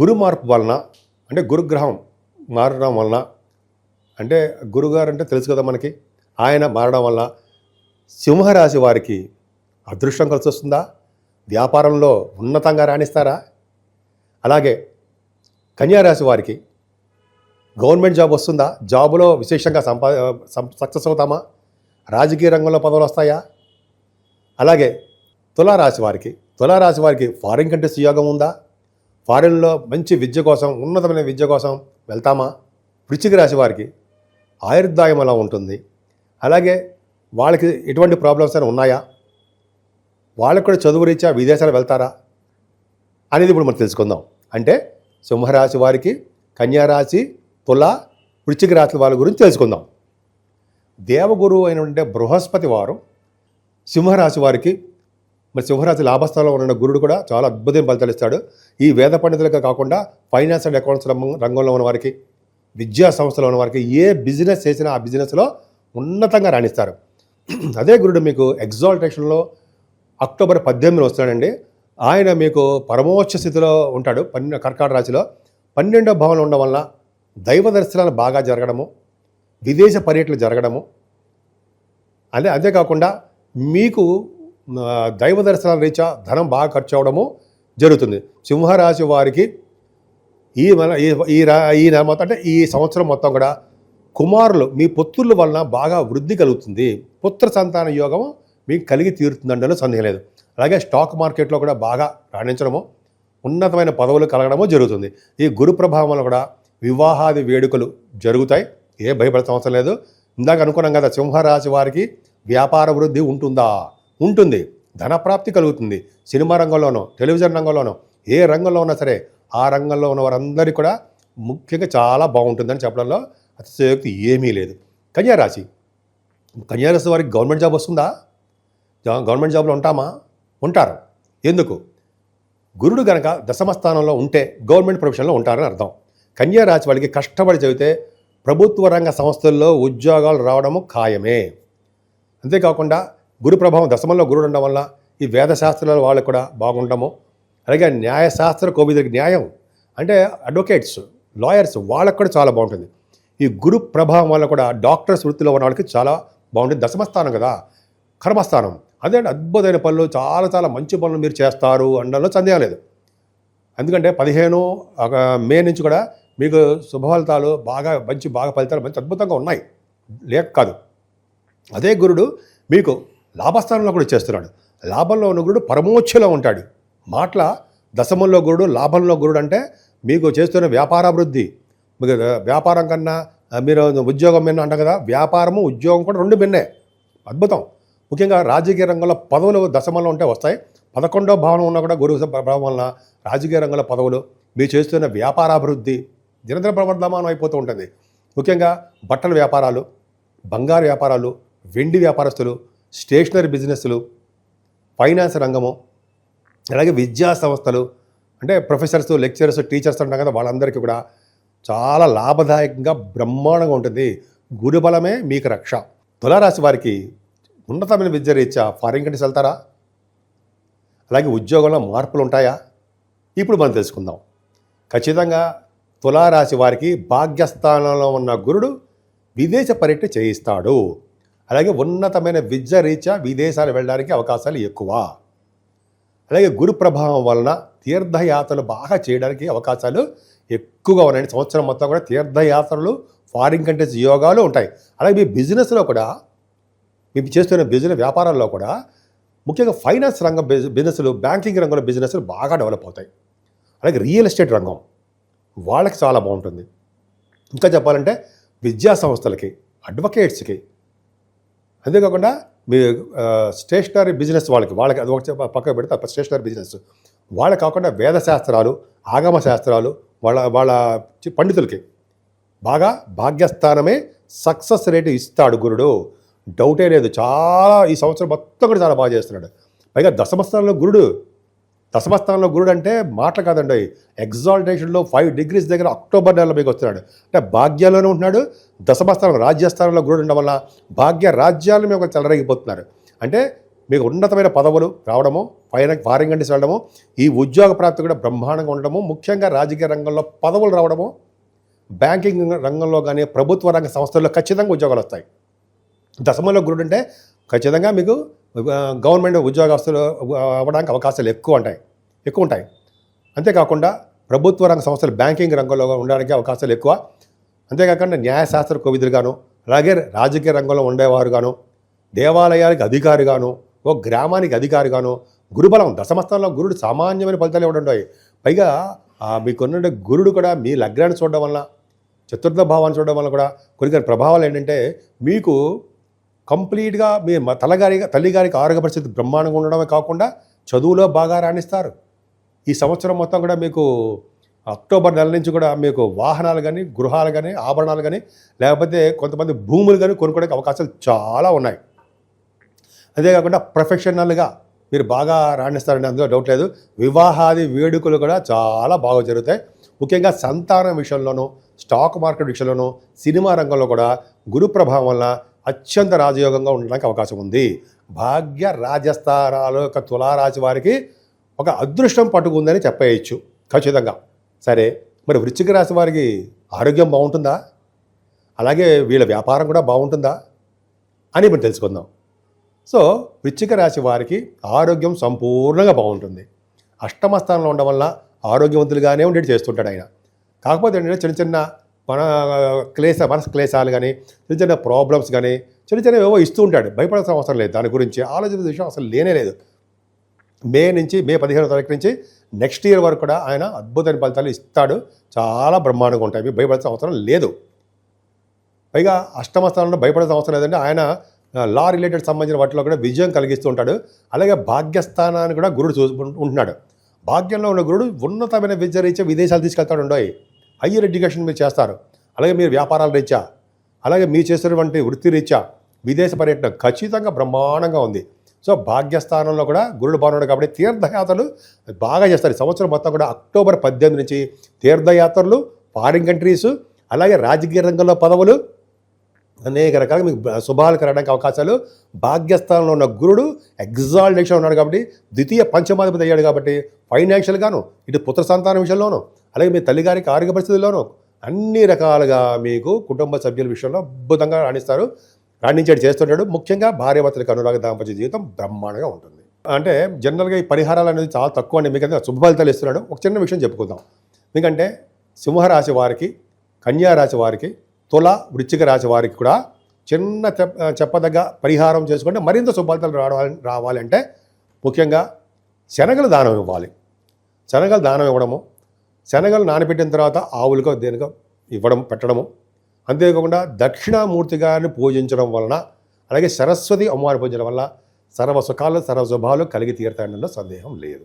గురు మార్పు వలన అంటే గురుగ్రహం మారడం వలన అంటే గురుగారు అంటే తెలుసు కదా మనకి ఆయన మారడం వలన సింహరాశి వారికి అదృష్టం కలిసి వస్తుందా వ్యాపారంలో ఉన్నతంగా రాణిస్తారా? అలాగే కన్యారాశి వారికి గవర్నమెంట్ జాబ్ వస్తుందా? జాబులో విశేషంగా సంపా సం- సక్సెస్ అవుతామా? రాజకీయ రంగంలో పదవులు వస్తాయా? అలాగే తులారాశి వారికి తులారాశి వారికి ఫారిన్ కంట్రీస్ యోగం ఉందా? ఫారెన్లో మంచి విద్య కోసం ఉన్నతమైన విద్య కోసం వెళ్తామా? వృచ్చిక రాశి వారికి ఆయుర్దాయం అలా ఉంటుంది. అలాగే వాళ్ళకి ఎటువంటి ప్రాబ్లమ్స్ అయినా ఉన్నాయా? వాళ్ళకి కూడా చదువు రీత్యా విదేశాలు వెళ్తారా? అనేది ఇప్పుడు మనం తెలుసుకుందాం. అంటే సింహరాశి వారికి కన్యారాశి తుల వృచ్చిక రాశి వాళ్ళ గురించి తెలుసుకుందాం. దేవగురువు అయినటువంటి బృహస్పతి వారు సింహరాశి వారికి మరి సింహరాశి లాభస్థానంలో ఉన్న గురుడు కూడా చాలా అద్భుతమైన ఫలితాలు ఇస్తాడు. ఈ వేద పండితులుగా కాకుండా ఫైనాన్స్ అండ్ అకౌంట్స్ రంగంలో ఉన్న వారికి విద్యా సంస్థలో ఉన్న వారికి ఏ బిజినెస్ చేసినా ఆ బిజినెస్లో ఉన్నతంగా రాణిస్తారు. అదే గురుడు మీకు ఎగ్జాల్టేషన్లో అక్టోబర్ పద్దెనిమిది వస్తాడండి ఆయన మీకు పరమోచ్చ స్థితిలో ఉంటాడు. పన్నె కర్కాట రాశిలో పన్నెండో భావంలో ఉండడం వల్ల దైవ దర్శనాలు బాగా జరగడము విదేశ పర్యటనలు జరగడము. అదే అదే కాకుండా మీకు దైవ దర్శనాల రీత్యా ధనం బాగా ఖర్చు అవడము జరుగుతుంది. సింహరాశి వారికి ఈ మన- ఈ ఈ నెల మొత్తం అంటే ఈ సంవత్సరం మొత్తం కూడా కుమారులు మీ పుత్రుల వలన బాగా వృద్ధి కలుగుతుంది. పుత్ర సంతాన యోగం మీకు కలిగి తీరుతుందంటే సందేహం లేదు. అలాగే స్టాక్ మార్కెట్లో కూడా బాగా రాణించడము ఉన్నతమైన పదవులు కలగడము జరుగుతుంది. ఈ గురు ప్రభావంలో కూడా వివాహాది వేడుకలు జరుగుతాయి. ఏ భయపడాల్సిన అవసరం లేదు. ఇందాక అనుకున్నాం కదా సింహరాశి వారికి వ్యాపార వృద్ధి ఉంటుందా? ఉంటుంది. ధనప్రాప్తి కలుగుతుంది. సినిమా రంగంలోనో టెలివిజన్ రంగంలోనో ఏ రంగంలో ఉన్నా సరే ఆ రంగంలో ఉన్న వారందరికీ కూడా ముఖ్యంగా చాలా బాగుంటుందని చెప్పడంలో అతిశయోక్తి ఏమీ లేదు. కన్యారాశి కన్యారాశి వారికి గవర్నమెంట్ జాబ్ వస్తుందా? గవర్నమెంట్ జాబ్లో ఉంటామా? ఉంటారు. ఎందుకు? గురుడు గనక దశమ స్థానంలో ఉంటే గవర్నమెంట్ ప్రొఫెషన్లో ఉంటారని అర్థం. కన్యారాశి వాళ్ళకి కష్టపడి చదివితే ప్రభుత్వ రంగ సంస్థల్లో ఉద్యోగాలు రావడము ఖాయమే. అంతేకాకుండా గురు ప్రభావం దశమంలో గురుడు ఉండడం వల్ల ఈ వేదశాస్త్రాల వాళ్ళకు కూడా బాగుండము అలాగే న్యాయశాస్త్ర కోవిదరికి న్యాయం అంటే అడ్వకేట్స్ లాయర్స్ వాళ్ళకు కూడా చాలా బాగుంటుంది. ఈ గురు ప్రభావం వల్ల కూడా డాక్టర్స్ వృత్తిలో ఉన్న వాళ్ళకి చాలా బాగుంటుంది. దశమస్థానం కదా కర్మస్థానం. అదే అద్భుతమైన పనులు చాలా చాలా మంచి పనులు మీరు చేస్తారు అనడంలో సందేహం లేదు. ఎందుకంటే పదిహేను ఒక మే నుంచి కూడా మీకు శుభఫలితాలు బాగా మంచి బాగా ఫలితాలు మంచి అద్భుతంగా ఉన్నాయి. లేక కాదు. అదే గురుడు మీకు లాభస్థానంలో కూడా చేస్తున్నాడు. లాభంలో ఉన్న గురుడు పరమోచ్చలో ఉంటాడు. మాటల దశమంలో గురుడు లాభంలో గురుడు అంటే మీకు చేస్తున్న వ్యాపారాభివృద్ధి. మీకు వ్యాపారం కన్నా మీరు ఉద్యోగం మిన్న అంట కదా వ్యాపారము ఉద్యోగం కూడా రెండు మిన్నే. అద్భుతం. ముఖ్యంగా రాజకీయ రంగంలో పదవులు దశమంలో ఉంటే వస్తాయి. పదకొండో భావన ఉన్నా కూడా గురువు ప్రభావం వలన రాజకీయ రంగంలో పదవులు మీరు చేస్తున్న వ్యాపారాభివృద్ధి నిరంతర ప్రవర్ధమానం అయిపోతూ ఉంటుంది. ముఖ్యంగా బట్టల వ్యాపారాలు బంగారు వ్యాపారాలు వెండి వ్యాపారస్తులు స్టేషనరీ బిజినెస్లు ఫైనాన్స్ రంగము అలాగే విద్యా సంస్థలు అంటే ప్రొఫెసర్స్ లెక్చరర్స్ టీచర్స్ అంటాం కదా వాళ్ళందరికీ కూడా చాలా లాభదాయకంగా బ్రహ్మాండంగా ఉంటుంది. గురుబలమే మీకు రక్ష. తులారాశి వారికి ఉన్నతమైన విద్య రీత్యా ఫారిన్ కంట్రీస్ వెళ్తారా? అలాగే ఉద్యోగంలో మార్పులు ఉంటాయా? ఇప్పుడు మనం తెలుసుకుందాం. ఖచ్చితంగా తులారాశి వారికి భాగ్యస్థానంలో ఉన్న గురుడు విదేశ పర్యటన చేయిస్తాడు. అలాగే ఉన్నతమైన విద్య రీత్యా విదేశాలు వెళ్ళడానికి అవకాశాలు ఎక్కువ. అలాగే గురు ప్రభావం వలన తీర్థయాత్రలు బాగా చేయడానికి అవకాశాలు ఎక్కువగా ఉన్నాయి సంవత్సరం మొత్తం కూడా తీర్థయాత్రలు ఫారిన్ కంట్రీస్ యోగాలు ఉంటాయి. అలాగే మీ బిజినెస్లో కూడా మీరు చేస్తున్న బిజినెస్ వ్యాపారాల్లో కూడా ముఖ్యంగా ఫైనాన్స్ రంగం బిజినెస్లు బ్యాంకింగ్ రంగంలో బిజినెస్లు బాగా డెవలప్ అవుతాయి. అలాగే రియల్ ఎస్టేట్ రంగం వాళ్ళకి చాలా బాగుంటుంది. ఇంకా చెప్పాలంటే విద్యా సంస్థలకి అడ్వకేట్స్కి అంతేకాకుండా మీ స్టేషనరీ బిజినెస్ వాళ్ళకి వాళ్ళకి అది ఒకటి పక్కన పెడితే స్టేషనరీ బిజినెస్. వాళ్ళకి కాకుండా వేద శాస్త్రాలు ఆగమ శాస్త్రాలు వాళ్ళ వాళ్ళ పండితులకి. బాగా భాగ్యస్థానమే సక్సెస్ రేటు ఇస్తాడు గురుడు. డౌటే లేదు. చాలా ఈ సంవత్సరం మొత్తం కూడా చాలా బాగా చేస్తున్నాడు. పైగా దశమస్థానంలో గురుడు దశమస్థానంలో గురుడు అంటే మాటలు కాదండి ఎగ్జాల్టేషన్లో ఫైవ్ డిగ్రీస్ దగ్గర అక్టోబర్ నెలలో మీకు వస్తున్నాడు. అంటే భాగ్యాల్లోనే ఉంటున్నాడు. దశమస్థానం రాజ్యస్థానంలో గురుడు ఉండడం వల్ల భాగ్య రాజ్యాలు మేము చెలరగిపోతున్నారు. అంటే మీకు ఉన్నతమైన పదవులు రావడము పైన ఫారిన్ కంట్రీస్ వెళ్ళడము ఈ ఉద్యోగ ప్రాప్తి కూడా బ్రహ్మాండంగా ఉండడము ముఖ్యంగా రాజకీయ రంగంలో పదవులు రావడము బ్యాంకింగ్ రంగంలో కానీ ప్రభుత్వ రంగ సంస్థల్లో ఖచ్చితంగా ఉద్యోగాలు వస్తాయి. దశమలో గురుడు అంటే ఖచ్చితంగా మీకు గవర్నమెంట్ ఉద్యోగస్తులు అవ్వడానికి అవకాశాలు ఎక్కువ ఉంటాయి. ఎక్కువ ఉంటాయి. అంతేకాకుండా ప్రభుత్వ రంగ సంస్థలు బ్యాంకింగ్ రంగంలో ఉండడానికి అవకాశాలు ఎక్కువ. అంతేకాకుండా న్యాయశాస్త్ర కోవిధులుగాను అలాగే రాజకీయ రంగంలో ఉండేవారుగాను దేవాలయాలకు అధికారిగాను ఓ గ్రామానికి అధికారిగాను గురుబలం దశమస్థానంలో గురుడు సామాన్యమైన ఫలితాలు ఇవ్వడం పైగా మీకున్న గురుడు కూడా మీ లగ్నాన్ని చూడడం వల్ల చతుర్థ భావాన్ని చూడడం వల్ల కూడా కొన్ని కొన్ని ప్రభావాలు ఏంటంటే మీకు కంప్లీట్గా మీ మ- తలగారి తల్లిగారికి ఆరోగ్య పరిస్థితి బ్రహ్మాండంగా ఉండడమే కాకుండా చదువులో బాగా రాణిస్తారు. ఈ సంవత్సరం మొత్తం కూడా మీకు అక్టోబర్ నెల నుంచి కూడా మీకు వాహనాలు కానీ గృహాలు కానీ ఆభరణాలు కానీ లేకపోతే కొంతమంది భూములు కానీ కొనుక్కోవడానికి అవకాశాలు చాలా ఉన్నాయి. అంతేకాకుండా ప్రొఫెషనల్గా మీరు బాగా రాణిస్తారని అందులో డౌట్ లేదు. వివాహాది వేడుకలు కూడా చాలా బాగా జరుగుతాయి. ముఖ్యంగా సంతానం విషయంలోనూ స్టాక్ మార్కెట్ విషయంలోనూ సినిమా రంగంలో కూడా గురు ప్రభావం వల్ల అత్యంత రాజయోగంగా ఉండడానికి అవకాశం ఉంది. భాగ్య రాజస్థానాల యొక్క తులారాశి వారికి ఒక అదృష్టం పట్టుకుందని చెప్పేయచ్చు. ఖచ్చితంగా. సరే మరి వృశ్చిక రాశి వారికి ఆరోగ్యం బాగుంటుందా? అలాగే వీళ్ళ వ్యాపారం కూడా బాగుంటుందా? అని మనం తెలుసుకుందాం. సో వృశ్చిక రాశి వారికి ఆరోగ్యం సంపూర్ణంగా బాగుంటుంది. అష్టమ స్థానంలో ఉండడం వల్ల ఆరోగ్యవంతులుగానే ఉండేది చేస్తుంటాడు ఆయన. కాకపోతే ఏంటంటే చిన్న చిన్న మన క్లేశ మనసు క్లేశాలు కానీ చిన్న చిన్న ప్రాబ్లమ్స్ కానీ చిన్న చిన్న ఏవో ఇస్తూ ఉంటాడు. భయపడాల్సిన అవసరం లేదు. దాని గురించి ఆలోచించిన విషయం అసలు లేనే లేదు. మే నుంచి మే పదిహేనో తారీఖు నుంచి నెక్స్ట్ ఇయర్ వరకు కూడా ఆయన అద్భుతమైన ఫలితాలు ఇస్తాడు. చాలా బ్రహ్మాండంగా ఉంటాయి. మీకు భయపడాల్సిన అవసరం లేదు. పైగా అష్టమ స్థానంలో భయపడాల్సిన అవసరం లేదంటే ఆయన లా రిలేటెడ్ సంబంధించిన వాటిలో కూడా విజయం కలిగిస్తూ ఉంటాడు. అలాగే భాగ్యస్థానాన్ని కూడా గురుడు చూ ఉంటున్నాడు. భాగ్యంలో ఉన్న గురుడు ఉన్నతమైన విద్య రీత్యా విదేశాలు తీసుకెళ్తాడు. ఉండవు హయ్యర్ ఎడ్యుకేషన్ మీరు చేస్తారు. అలాగే మీరు వ్యాపారాల రీత్యా అలాగే మీరు చేసినటువంటి వృత్తి రీత్యా విదేశ పర్యటన ఖచ్చితంగా బ్రహ్మాండంగా ఉంది. సో భాగ్యస్థానంలో కూడా గురుడు బాగున్నాడు కాబట్టి తీర్థయాత్రలు బాగా చేస్తారు. ఈ సంవత్సరం మొత్తం కూడా అక్టోబర్ పద్దెనిమిది నుంచి తీర్థయాత్రలు ఫారిన్ కంట్రీస్ అలాగే రాజకీయ రంగంలో పదవులు అనేక రకాలుగా మీకు శుభాలు కలగడానికి అవకాశాలు. భాగ్యస్థానంలో ఉన్న గురుడు ఎగ్జాల్టేషన్ ఉన్నాడు కాబట్టి ద్వితీయ పంచమాధిపతి అయ్యాడు కాబట్టి ఫైనాన్షియల్గాను ఇటు పుత్ర సంతానం విషయంలోనూ అలాగే మీ తల్లిగారికి ఆరోగ్య పరిస్థితుల్లోనూ అన్ని రకాలుగా మీకు కుటుంబ సభ్యుల విషయంలో అద్భుతంగా రాణిస్తారు. రాణించేది చేస్తుంటాడు. ముఖ్యంగా భార్యాభర్తలకు అనురాగ దాంపత్య జీవితం బ్రహ్మాండంగా ఉంటుంది. అంటే జనరల్గా ఈ పరిహారాలు అనేది చాలా తక్కువ అండి. మీకు శుభ ఫలితాలు ఇస్తున్నాడు. ఒక చిన్న విషయం చెప్పుకుందాం. ఎందుకంటే సింహరాశి వారికి కన్యా రాశి వారికి తుల వృచ్చిక రాశి వారికి కూడా చిన్న చెప్- చెప్పదగ్గ పరిహారం చేసుకుంటే మరింత శుభఫలితాలు రావాలి రావాలంటే ముఖ్యంగా శనగలు దానం ఇవ్వాలి. శనగలు దానం ఇవ్వడము శనగలు నానబెట్టిన తర్వాత ఆవులకో దేనికో ఇవ్వడం పెట్టడము. అంతేకాకుండా దక్షిణామూర్తి గారిని పూజించడం వలన అలాగే సరస్వతి అమ్మవారిని పూజించడం వల్ల సర్వ సుఖాలు సర్వ శుభాలు కలిగి తీరుతాయన్న సందేహం లేదు.